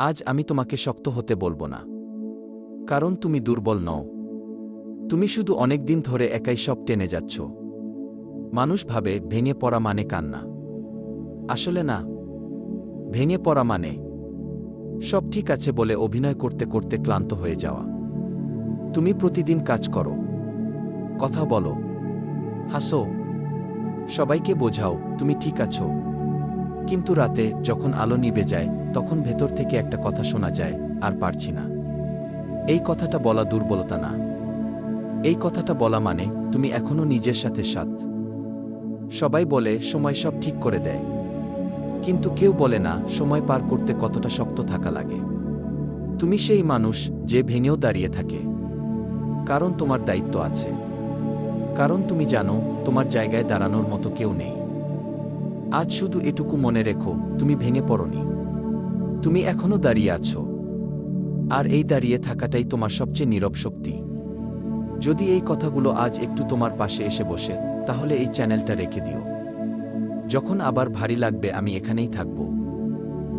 আজ আমি তোমাকে শক্ত হতে বলব না। কারণ তুমি দুর্বল নও। তুমি শুধু অনেক দিন ধরে একাই সব টেনে যাচ্ছ। মানুষ ভাবে, ভেঙে পড়া মানে কান্না। আসলে না। ভেঙে পড়া মানে? সব ঠিক আছে বলে অভিনয় করতে করতে ক্লান্ত হয়ে যাওয়া। তুমি প্রতিদিন কাজ করো। কথা বলো। হাসো। সবাইকে বোঝাও, তুমি ঠিক আছো। কিন্তু রাতে যখন আলো নিভে যায়, তখন ভেতর থেকে একটা কথা শোনা যায়, আর পারছি না। এই কথাটা বলা দুর্বলতা না। এই কথাটা বলা মানে তুমি এখনও নিজের সাথে সাথ। সবাই বলে, সময় সব ঠিক করে দেয়। কিন্তু কেউ বলে না, সময় পার করতে কতটা শক্ত থাকা লাগে। তুমি সেই মানুষ, যে ভেঙেও দাঁড়িয়ে থাকে। কারণ তোমার দায়িত্ব আছে। কারণ তুমি জানো, তোমার জায়গায় দাঁড়ানোর মতো কেউ নেই। আজ শুধু এটুকু মনে রেখো, তুমি ভেঙে পড়নি। তুমি এখনও দাঁড়িয়ে আছো। আর এই দাঁড়িয়ে থাকাটাই তোমার সবচেয়ে নীরব শক্তি। যদি এই কথাগুলো আজ একটু তোমার পাশে এসে বসে, তাহলে এই চ্যানেলটা রেখে দিও। যখন আবার ভারী লাগবে, আমি এখানেই থাকব।